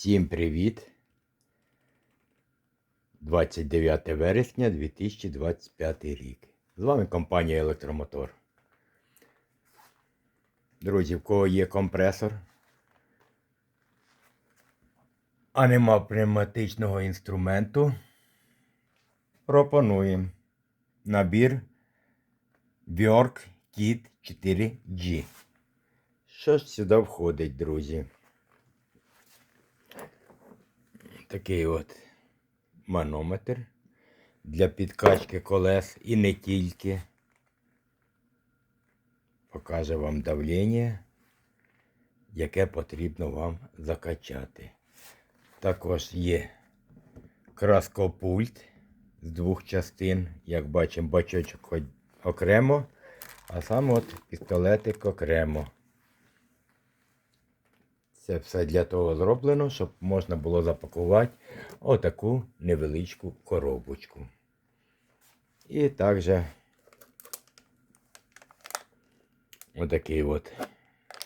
Всім привіт! 29 вересня 2025 рік. З вами компанія Електромотор. Друзі, в кого є компресор, а нема пневматичного інструменту, пропонуємо набір Bjork Kit 4G. Що ж сюди входить, друзі? Такий от манометр для підкачки колес і не тільки. Покаже вам давлення, яке потрібно вам закачати. Також є краскопульт з двох частин. Як бачимо, бачочок окремо, а сам от пістолетик окремо. Це все для того зроблено, щоб можна було запакувати отаку невеличку коробочку. І також отакий от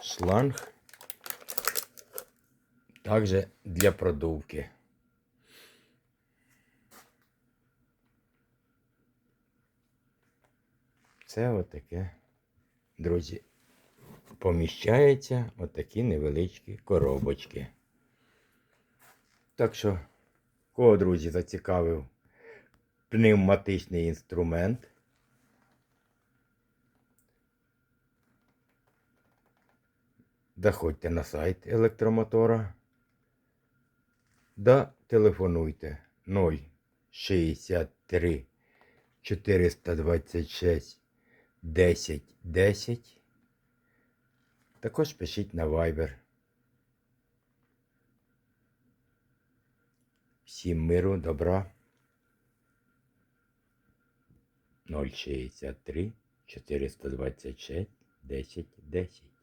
шланг. Також для продувки. Це отаке, друзі, поміщається отакі невеличкі коробочки. Так що, кого, друзі, зацікавив пневматичний інструмент. Заходьте на сайт електромотора. Да телефонуйте 063 426 10 10. Також пишіть на Viber. Всім миру, добра. 063 426 10 10.